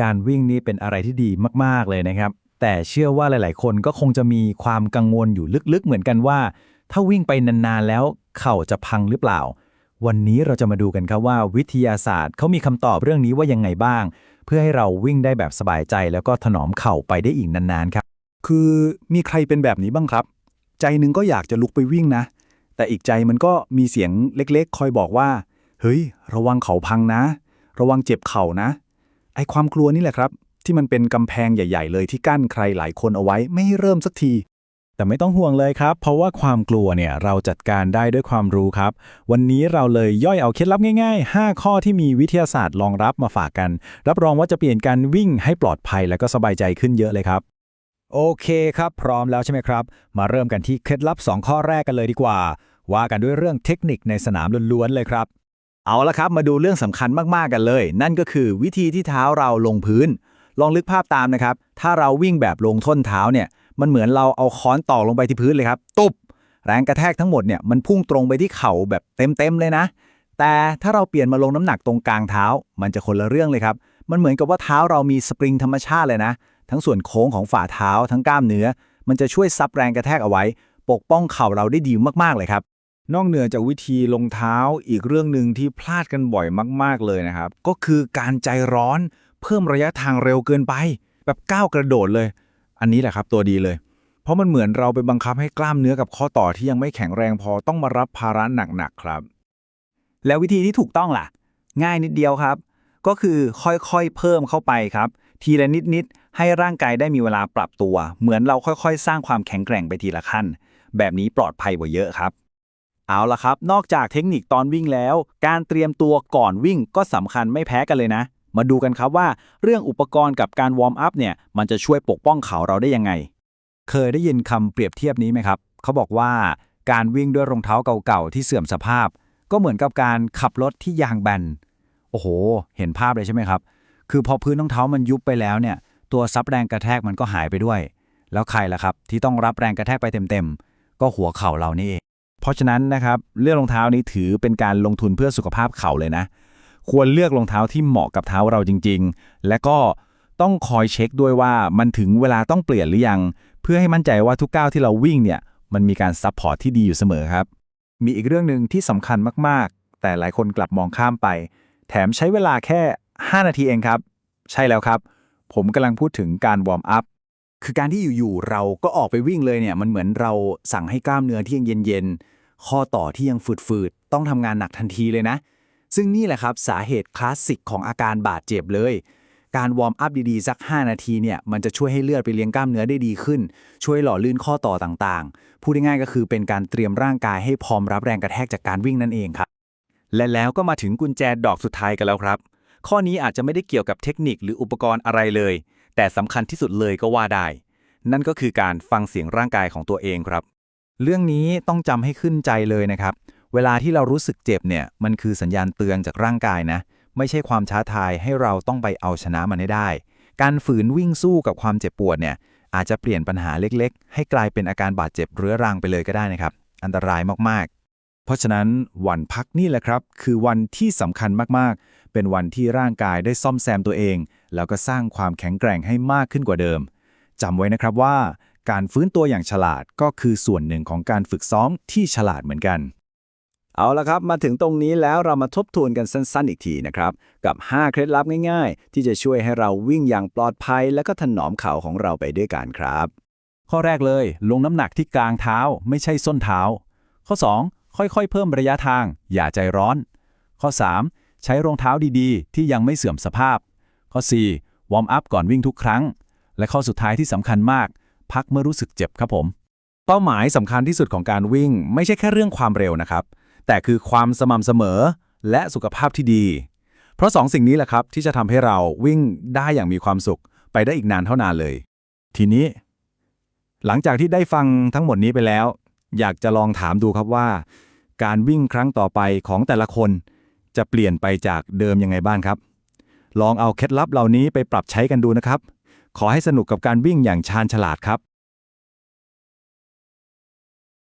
การวิ่งนี่เป็นอะไรที่ดีมาก ๆ เลยนะครับ แต่เชื่อว่าหลาย ๆ คนก็คงจะมีความกังวลอยู่ลึก ๆ เหมือนกันว่า ถ้าวิ่งไปนาน ๆ แล้วเข่าจะพังหรือเปล่า วันนี้เราจะมาดูกันครับว่าวิทยาศาสตร์เขามีคำตอบเรื่องนี้ว่ายังไงบ้าง เพื่อให้เราวิ่งได้แบบสบายใจ แล้วก็ถนอมเข่าไปได้อีกนานๆครับ คือมีใครเป็นแบบนี้บ้างครับ ใจหนึ่งก็อยากจะลุกไปวิ่งนะ แต่อีกใจมันก็มีเสียงเล็ก ๆ คอยบอกว่า เฮ้ย ระวังเข่าพังนะ ระวังเจ็บเข่านะ ไอความกลัวนี่แหละครับ ที่มันเป็นกำแพงใหญ่ ๆ เลยที่กั้นใครหลายคนเอาไว้ไม่ให้เริ่มสักทีแต่ไม่ต้องห่วงเลยครับ เพราะว่าความกลัวเนี่ยเราจัดการได้ด้วยความรู้ครับ วันนี้เราเลยย่อยเอาเคล็ดลับง่าย ๆ 5 ข้อที่มีวิทยาศาสตร์รองรับมาฝากกัน รับรองว่าจะเปลี่ยนการวิ่งให้ปลอดภัยและก็สบายใจขึ้นเยอะเลยครับ โอเคครับ พร้อมแล้วใช่ไหมครับ มาเริ่มกันที่เคล็ดลับ 2 ข้อแรกกันเลยดีกว่า ว่ากันด้วยเรื่องเทคนิคในสนามล้วนๆเลยครับ เอาละครับมาดูเรื่องสำคัญมากๆกันเลย นั่นก็คือวิธีที่เท้าเราลงพื้น ลองนึกภาพตามนะครับ ถ้าเราวิ่งแบบลงท่นเท้าเนี่ย มันเหมือนเราเอาค้อนตอกลงไปที่พื้นเลยครับตุบแรงกระแทกทั้งหมดเนี่ยมันพุ่งตรงไปที่เข่าแบบเต็มๆเลยนะ แต่ถ้าเราเปลี่ยนมาลงน้ำหนักตรงกลางเท้า มันจะคนละเรื่องเลยครับ มันเหมือนกับว่าเท้าเรามีสปริงธรรมชาติเลยนะ ทั้งส่วนโค้งของฝ่าเท้าทั้งกล้ามเนื้อ มันจะช่วยซับแรงกระแทกเอาไว้ ปกป้องเข่าเราได้ดีมากๆเลยครับ นอกเหนือจากวิธีลงเท้าอีกเรื่องหนึ่งที่พลาดกันบ่อยมาก ๆ เลยนะครับ ก็คือการใจร้อนเพิ่มระยะทางเร็วเกินไป แบบก้าวกระโดดเลย อันนี้แหละครับตัวดีเลย เพราะมันเหมือนเราไปบังคับให้กล้ามเนื้อกับข้อต่อที่ยังไม่แข็งแรงพอต้องมารับภาระหนัก ๆ ครับ แล้ววิธีที่ถูกต้องล่ะ ง่ายนิดเดียวครับ ก็คือค่อยๆเพิ่มเข้าไปครับ ทีละนิดๆให้ร่างกายได้มีเวลาปรับตัว เหมือนเราค่อยๆ สร้างความแข็งแกร่งไปทีละขั้น แบบนี้ปลอดภัยกว่าเยอะครับ เอาละครับ นอกจากเทคนิคตอนวิ่งแล้ว การเตรียมตัวก่อนวิ่งก็สำคัญไม่แพ้กันเลยนะ มาดูกันครับว่าเรื่องอุปกรณ์กับการวอร์มอัพเนี่ยมันจะช่วยปกป้องเขาเราได้ยังไง เคยได้ยินคำเปรียบเทียบนี้ไหมครับ เขาบอกว่าการวิ่งด้วยรองเท้าเก่าๆที่เสื่อมสภาพ ก็เหมือนกับการขับรถที่ยางแบนโอ้โห เห็นภาพเลยใช่ไหมครับ คือพอพื้นรองเท้ามันยุบไปแล้วเนี่ย ตัวซับแรงกระแทกมันก็หายไปด้วย แล้วใครล่ะครับ ที่ต้องรับแรงกระแทกไปเต็มๆ ก็หัวเข่าเรานี่เอง เพราะฉะนั้นนะครับเลือกรองเท้านี้ถือเป็นการลงทุนเพื่อสุขภาพเข่าเลยนะ ควรเลือกรองเท้าที่เหมาะกับเท้าเราจริง ๆ และก็ต้องคอยเช็คด้วยว่ามันถึงเวลาต้องเปลี่ยนหรือยัง เพื่อให้มั่นใจว่าทุกก้าวที่เราวิ่งเนี่ยมันมีการซัพพอร์ตที่ดีอยู่เสมอครับ มีอีกเรื่องหนึ่งที่สำคัญมากๆ แต่หลายคนกลับมองข้ามไป แถมใช้เวลาแค่ 5 นาทีเองครับ ใช่แล้วครับ ผมกำลังพูดถึงการวอร์มอัพ คือการที่อยู่ๆเราก็ออกไปวิ่งเลยเนี่ยมันเหมือนเราสั่งให้กล้ามเนื้อที่ยังเย็นๆข้อต่อที่ยังฝืดๆต้องทำงานหนักทันทีเลยนะ ซึ่งนี่แหละครับสาเหตุคลาสสิกของอาการบาดเจ็บเลย การวอร์มอัพดีๆสัก 5 นาทีเนี่ยมันจะช่วยให้เลือดไปเลี้ยงกล้ามเนื้อได้ดีขึ้น ช่วยหล่อลื่นข้อต่อต่างๆพูดง่ายๆก็คือเป็นการเตรียมร่างกายให้พร้อมรับแรงกระแทกจากการวิ่งนั่นเองครับและแล้วก็มาถึงกุญแจดอกสุดท้ายกันแล้วครับ ข้อนี้อาจจะไม่ได้เกี่ยวกับเทคนิคหรืออุปกรณ์อะไรเลย แต่สำคัญที่สุดเลยก็ว่าได้ นั่นก็คือการฟังเสียงร่างกายของตัวเองครับ เรื่องนี้ต้องจำให้ขึ้นใจเลยนะครับ เวลาที่เรารู้สึกเจ็บเนี่ยมันคือสัญญาณเตือนจากร่างกายนะ ไม่ใช่ความท้าทายให้เราต้องไปเอาชนะมันให้ได้ การฝืนวิ่งสู้กับความเจ็บปวดเนี่ยอาจจะเปลี่ยนปัญหาเล็กๆ ให้กลายเป็นอาการบาดเจ็บเรื้อรังไปเลยก็ได้นะครับ อันตรายมากๆ เพราะฉะนั้นวันพักนี่แหละครับ คือวันที่สำคัญมากๆ เป็นวันที่ร่างกายได้ซ่อมแซมตัวเอง แล้วก็สร้างความแข็งแกร่งให้มากขึ้นกว่าเดิมจำไว้นะครับว่า การฟื้นตัวอย่างฉลาดก็คือส่วนหนึ่งของการฝึกซ้อมที่ฉลาดเหมือนกัน เอาละครับ มาถึงตรงนี้แล้วเรามาทบทวนกันสั้น ๆ อีกทีนะครับ กับ 5 เคล็ดลับง่าย ๆ ที่จะช่วยให้เราวิ่งอย่างปลอดภัย และก็ถนอมเข่าของเราไปด้วยกันครับ ข้อแรกเลย ลงน้ำหนักที่กลางเท้า ไม่ใช่ส้นเท้า ข้อ 2 ค่อยๆ เพิ่มระยะทาง อย่าใจร้อน ข้อ 3 ใช้รองเท้าดีๆ ที่ยังไม่เสื่อมสภาพ ข้อ 4 วอร์มอัพก่อนวิ่งทุกครั้ง และข้อสุดท้ายที่สำคัญมาก พักเมื่อรู้สึกเจ็บครับผม เป้าหมายสำคัญที่สุดของการวิ่ง ไม่ใช่แค่เรื่องความเร็วนะครับ แต่คือความสม่ำเสมอ และสุขภาพที่ดี เพราะสองสิ่งนี้แหละครับที่จะทำให้เราวิ่งได้อย่างมีความสุข ไปได้อีกนานเท่านานเลย ทีนี้ หลังจากที่ได้ฟังทั้งหมดนี้ไปแล้ว อยากจะลองถามดูครับว่า การวิ่งครั้งต่อไปของแต่ละคน จะเปลี่ยนไปจากเดิมยังไงบ้างครับ ลองเอาเคล็ดลับเหล่านี้ไปปรับใช้กันดูนะครับ ขอให้สนุกกับการวิ่งอย่างชาญฉลาดครับ